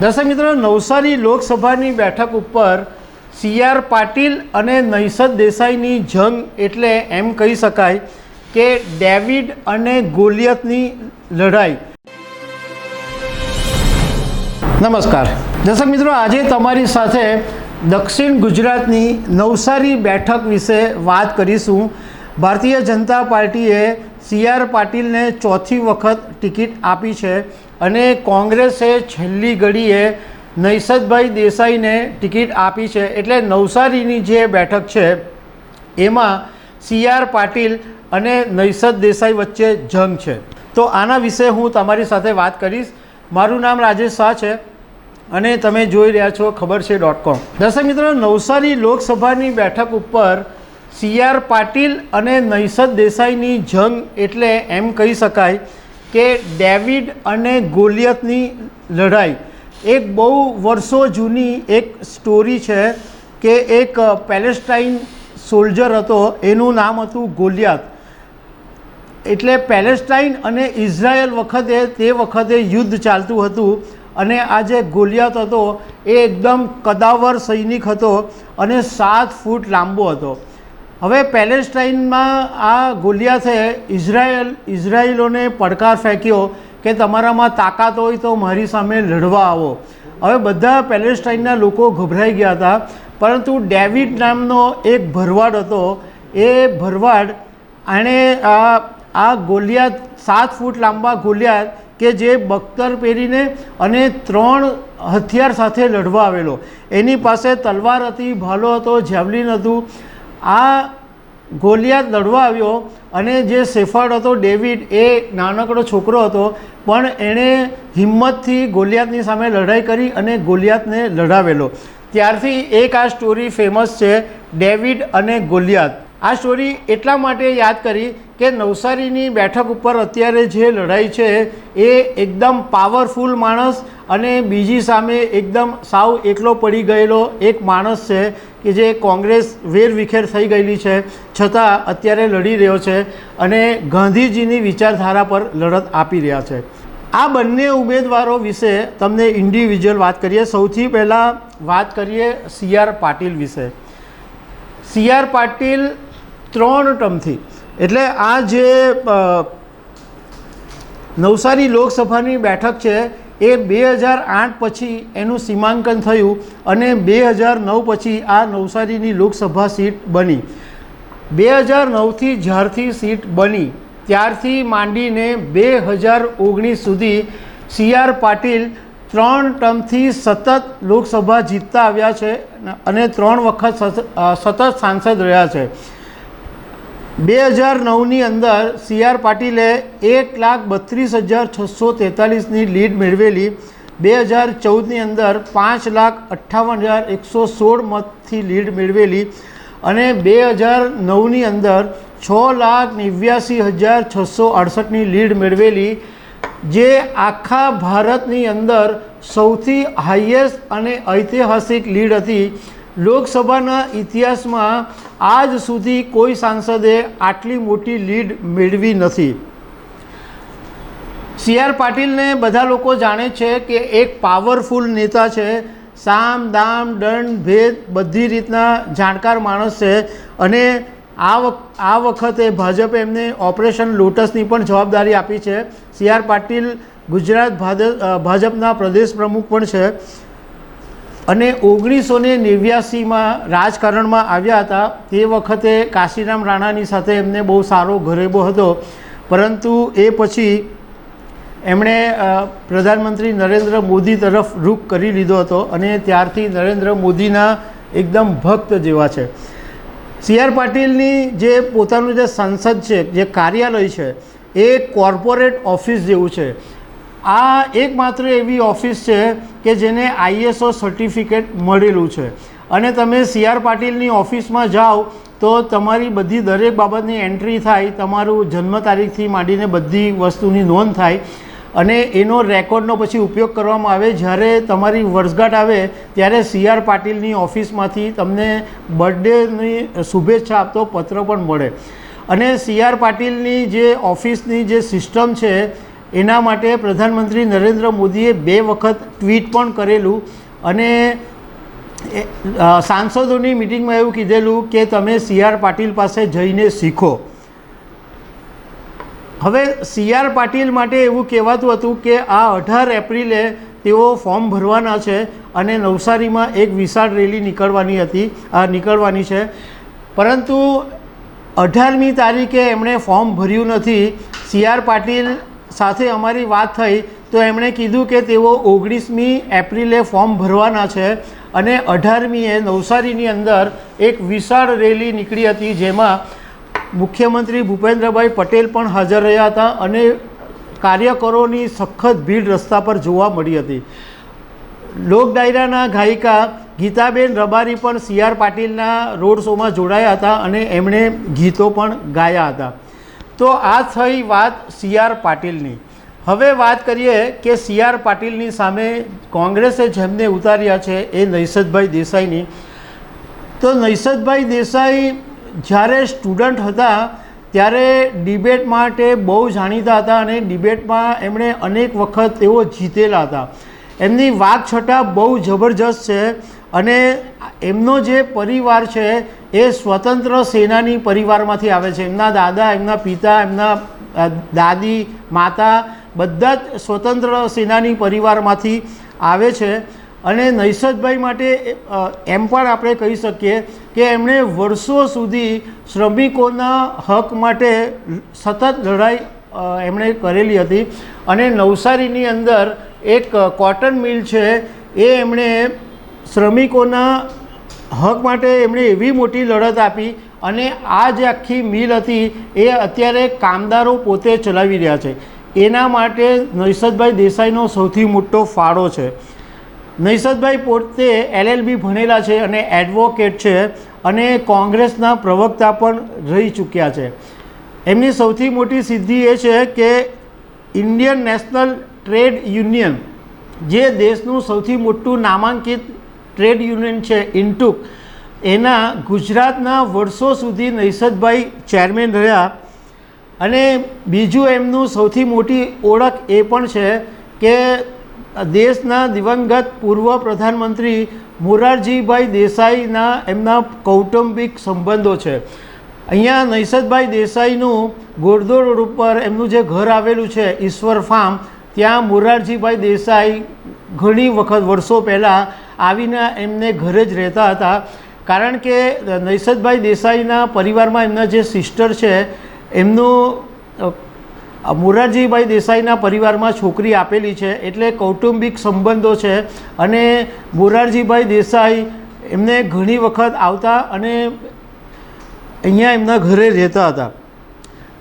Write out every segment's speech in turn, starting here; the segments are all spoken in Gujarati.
દર્શક મિત્રો, નવસારી લોકસભાની બેઠક ઉપર સી આર પાટીલ અને નૈસદ દેસાઈની જંગ એટલે એમ કહી શકાય કે ડેવિડ અને ગોલિયતની લડાઈ. નમસ્કાર. દર્શક મિત્રો, આજે તમારી સાથે દક્ષિણ ગુજરાતની નવસારી બેઠક વિશે વાત કરીશું. ભારતીય જનતા પાર્ટીએ સી આર પાટીલને ચોથી વખત ટિકિટ આપી છે અને કોંગ્રેસે છેલ્લી ઘડીએ નૈસદભાઈ દેસાઈને ટિકિટ આપી છે એટલે નવસારીની જે બેઠક છે, એમાં સી આર પાટીલ અને નૈસદ દેસાઈ વચ્ચે જંગ છે. તો આના વિશે હું તમારી સાથે વાત કરીશ. મારું નામ રાજેશ શાહ છે અને તમે જોઈ રહ્યા છો ખબર છે ડોટ કોમ. દર્શક મિત્રો, નવસારી લોકસભાની બેઠક ઉપર સી આર પાટીલ અને નૈસદ દેસાઈની જંગ એટલે એમ કહી શકાય કે ડેવિડ અને ગોલિયતની લડાઈ. એક બહુ વર્ષો જૂની એક સ્ટોરી છે કે એક પેલેસ્ટાઈન સોલ્જર હતો, એનું નામ હતું ગોલિયાત. એટલે પેલેસ્ટાઈન અને ઇઝરાયલ વખતે તે વખતે યુદ્ધ ચાલતું હતું અને આ જે ગોલિયાત હતો એ એકદમ કદાવર સૈનિક હતો અને સાત ફૂટ લાંબો હતો. હવે પેલેસ્ટાઇનમાં આ ગોલિયાથે ઇઝરાયલ, ઇઝરાયલોને પડકાર ફેંક્યો કે તમારામાં તાકાત હોય તો મારી સામે લડવા આવો. હવે બધા પેલેસ્ટાઇનના લોકો ગભરાઈ ગયા હતા, પરંતુ ડેવિડ નામનો એક ભરવાડ હતો. એ ભરવાડ આણે આ આ ગોલિયાત સાત ફૂટ લાંબા ગોલિયાત કે જે બખ્તર પહેરીને અને ત્રણ હથિયાર સાથે લડવા આવેલો. એની પાસે તલવાર હતી, ભાલો હતો, જેવલિન હતું આ ગોલિયાત લડવા આવ્યો અને જે સેફર્ડ હતો, ડેવિડ, એ નાનકડો છોકરો હતો, પણ એણે હિંમતથી ગોલિયાતની સામે લડાઈ કરી અને ગોલિયાતને લડાવેલો. ત્યારથી એક આ સ્ટોરી ફેમસ છે, ડેવિડ અને ગોલિયાત આ સ્ટોરી એટલા માટે યાદ કરી કે નવસારીની બેઠક ઉપર અત્યારે જે લડાઈ છે, એ એકદમ પાવરફુલ માણસ અને બીજી સામે એકદમ સાવ એકલો પડી ગયેલો એક માણસ છે કે જે કોંગ્રેસ વેરવિખેર થઈ ગયેલી છે. છતાં અત્યારે લડી રહ્યો છે અને ગાંધીજીની વિચારધારા પર લડત આપી રહ્યા છે. આ બંને ઉમેદવારો વિશે તમને ઇન્ડિવિજ્યુઅલ વાત કરીએ. સૌથી પહેલાં વાત કરીએ સી આર પાટીલ વિશે. સી આર પાટીલ ત્રણ ટર્મથી. એટલે આ જે નવસારી લોકસભાની બેઠક છે, એ બે હજાર આઠ પછી એનું સીમાંકન થયું અને બે હજાર નવ પછી આ નવસારીની લોકસભા સીટ બની. બે હજાર નવથી જ્યારથી સીટ બની, ત્યારથી માંડીને બે હજાર ઓગણીસ સુધી સી આર પાટીલ ત્રણ ટર્મથી સતત લોકસભા જીતતા આવ્યા છે અને ત્રણ વખત સતત સાંસદ રહ્યા છે. બે હજાર નવની અંદર સી આર પાટીલે એક લાખ બત્રીસ હજાર છસો તેતાલીસની લીડ મેળવેલી. બે હજાર ચૌદની અંદર પાંચ લાખ અઠ્ઠાવન હજાર એકસો સોળ મતથી લીડ મેળવેલી. અને બે હજાર નવની અંદર છ લાખ નેવ્યાસી હજાર છસો અડસઠની લીડ મેળવેલી. જે આખા ભારતની અંદર સૌથી હાઈએસ્ટ અને ઐતિહાસિક લીડ હતી. લોકસભાના ઇતિહાસમાં આજ સુધી કોઈ સાંસદે આટલી મોટી લીડ મેળવી નથી. સી આર પાટીલને બધા લોકો જાણે છે કે એક પાવરફુલ નેતા છે. સામ, દામ, દંડ, ભેદ બધી રીતના જાણકાર માણસ છે અને આ આ વખતે ભાજપે એમને ઓપરેશન લોટસની પણ જવાબદારી આપી છે. સી આર પાટીલ ગુજરાત ભાજપના પ્રદેશ પ્રમુખ પણ છે. અને ઓગણીસો ને નેવ્યાસીમાં રાજકારણમાં આવ્યા હતા. તે વખતે કાશીરામ રાણાની સાથે એમને બહુ સારો ઘરેબો હતો. પરંતુ એ પછી એમણે પ્રધાનમંત્રી નરેન્દ્ર મોદી તરફ રૂખ કરી લીધો હતો અને ત્યારથી નરેન્દ્ર મોદીના એકદમ ભક્ત જેવા છે. સી આર પાટીલની જે પોતાનું જે સંસદ છે, જે કાર્યાલય છે, એ કોર્પોરેટ ઓફિસ જેવું છે. આ એકમાત્ર એવી ઓફિસ છે કે જેને આઈએસઓ સર્ટિફિકેટ મળેલું છે. અને તમે સી આર પાટીલની ઓફિસમાં જાઓ તો તમારી બધી દરેક બાબતની એન્ટ્રી થાય, તમારું જન્મ તારીખથી માંડીને બધી વસ્તુની નોંધ થાય. અને એનો રેકોર્ડનો પછી ઉપયોગ કરવામાં આવે. જ્યારે તમારી વર્ષગાંઠ આવે, ત્યારે સી આર પાટીલની ઓફિસમાંથી તમને બર્થડેની શુભેચ્છા આપતો પત્ર પણ મળે. અને સી આર પાટીલની જે ઓફિસની જે સિસ્ટમ છે એના માટે પ્રધાનમંત્રી નરેન્દ્ર મોદીએ બે વખત ટ્વીટ પણ કરેલું અને સાંસદોની મિટિંગમાં એવું કીધેલું કે તમે સી આર પાટીલ પાસે જઈને શીખો. હવે સી આર પાટીલ માટે એવું કહેવાતું હતું કે આ અઢાર એપ્રિલે તેઓ ફોર્મ ભરવાના છે અને નવસારીમાં એક વિશાળ રેલી નીકળવાની હતી આ નીકળવાની છે. પરંતુ અઢારમી તારીખે એમણે ફોર્મ ભર્યું નથી. સી આર પાટીલ સાથે અમારી વાત થઈ, તો એમણે કીધું કે તેઓ ઓગણીસમી એપ્રિલે ફોર્મ ભરવાના છે અને અઢારમીએ નવસારીની અંદર એક વિશાળ રેલી નીકળી હતી જેમાં મુખ્યમંત્રી ભૂપેન્દ્રભાઈ પટેલ પણ હાજર રહ્યા હતા અને કાર્યકરોની સખત ભીડ રસ્તા પર જોવા મળી હતી. લોક ડાયરાના ગાયિકા ગીતાબેન રબારી પણ સી આર પાટીલના રોડ શોમાં જોડાયા હતા અને એમણે ગીતો પણ ગાયા હતા. તો આ થઈ વાત સી આર પાટીલની. હવે વાત કરીએ કે સી આર પાટીલની સામે કોંગ્રેસે જેમને ઉતાર્યા છે એ નૈસદભાઈ દેસાઈની. તો નૈસદભાઈ દેસાઈ જ્યારે સ્ટુડન્ટ હતા ત્યારે ડિબેટ માટે બહુ જાણીતા હતા અને ડિબેટમાં એમણે અનેક વખત તેઓ જીતેલા હતા. એમની વાકછટા બહુ જબરજસ્ત છે અને એમનો જે પરિવાર છે એ સ્વતંત્ર સેનાની પરિવારમાંથી આવે છે. એમના દાદા, એમના પિતા, એમના દાદી, માતા બધા જ સ્વતંત્ર સેનાની પરિવારમાંથી આવે છે. અને નૈસદભાઈ માટે એમ પણ આપણે કહી શકીએ કે એમણે વર્ષો સુધી શ્રમિકોના હક માટે સતત લડાઈ એમણે કરેલી હતી. અને નવસારીની અંદર એક કોટન મિલ છે. એ એમણે શ્રમિકોના હક માટે એમણે એવી મોટી લડત આપી અને આ જે આખી મિલ હતી એ અત્યારે કામદારો પોતે ચલાવી રહ્યા છે. એના માટે નૈસદભાઈ દેસાઈનો સૌથી મોટો ફાળો છે. નૈસદભાઈ પોતે એલએલબી ભણેલા છે અને એડવોકેટ છે અને કોંગ્રેસના પ્રવક્તા પણ રહી ચૂક્યા છે. એમની સૌથી મોટી સિદ્ધિ એ છે કે ઇન્ડિયન નેશનલ ટ્રેડ યુનિયન, જે દેશનું સૌથી મોટું નામાંકિત ટ્રેડ યુનિયન છે ઇન્ટુક. એના ગુજરાતના વર્ષો સુધી નૈસદભાઈ ચેરમેન રહ્યા. અને બીજું એમનું સૌથી મોટી ઓળખ એ પણ છે કે દેશના દિવંગત પૂર્વ પ્રધાનમંત્રી મોરારજીભાઈ દેસાઈના એમના કૌટુંબિક સંબંધો છે. અહીંયા નૈસદભાઈ દેસાઈનું ગોરધો રોડ ઉપર એમનું જે ઘર આવેલું છે, ઈશ્વર ફાર્મ, ત્યાં મોરારજીભાઈ દેસાઈ ઘણી વખત વર્ષો પહેલાં આવીને એમને ઘરે જ રહેતા હતા. કારણ કે નૈસદભાઈ દેસાઈના પરિવારમાં એમના જે સિસ્ટર છે, એમનું મોરારજીભાઈ દેસાઈના પરિવારમાં છોકરી આપેલી છે, એટલે કૌટુંબિક સંબંધો છે અને મોરારજીભાઈ દેસાઈ એમને ઘણી વખત આવતા અને અહીંયા એમના ઘરે રહેતા હતા.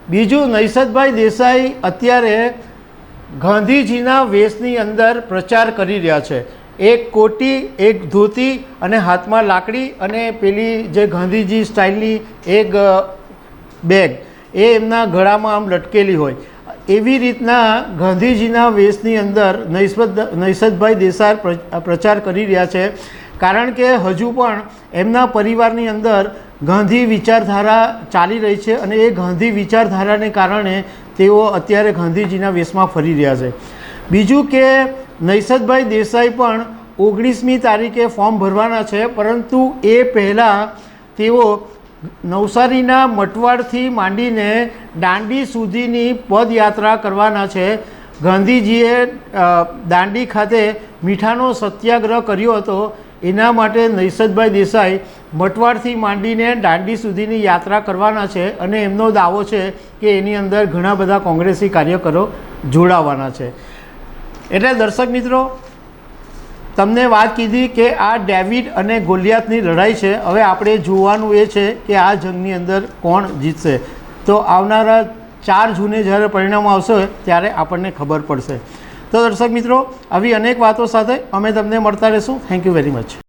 બીજું નૈસદભાઈ દેસાઈ અત્યારે ગાંધીજીના વેશની અંદર પ્રચાર કરી રહ્યા છે. એક કોટી, એક ધોતી અને હાથમાં લાકડી અને પેલી જે ગાંધીજી સ્ટાઇલની એક બેગ, એ એમના ગળામાં આમ લટકેલી હોય. એવી રીતના ગાંધીજીના વેશની અંદર નૈસબત નૈસદભાઈ દેસાઈ પ્રચાર કરી રહ્યા છે. કારણ કે હજુ પણ એમના પરિવારની અંદર ગાંધી વિચારધારા ચાલી રહી છે અને એ ગાંધી વિચારધારાને કારણે તેઓ અત્યારે ગાંધીજીના વેશમાં ફરી રહ્યા છે. બીજું કે નૈસદભાઈ દેસાઈ પણ ઓગણીસમી તારીખે ફોર્મ ભરવાના છે, પરંતુ એ પહેલાં તેઓ નવસારીના મટવાડથી માંડીને દાંડી સુધીની પદયાત્રા કરવાના છે. ગાંધીજીએ દાંડી ખાતે મીઠાનો સત્યાગ્રહ કર્યો હતો. એના માટે નૈસદભાઈ દેસાઈ મટવાડથી માંડીને દાંડી સુધીની યાત્રા કરવાના છે અને એમનો દાવો છે કે એની અંદર ઘણા બધા કોંગ્રેસી કાર્યકરો જોડાવાના છે. એટલે દર્શક મિત્રો, તમને વાત કીધી કે આ ડેવિડ અને ગોલિયાતની લડાઈ છે. હવે આપણે જોવાનું એ છે કે આ જંગની અંદર કોણ જીતશે. તો આવનારા ચાર જૂને જ્યારે પરિણામ આવશે, ત્યારે આપણને ખબર પડશે. તો દર્શક મિત્રો, આવી અનેક વાતો સાથે અમે તમને મળતા રહીશું. Thank you very much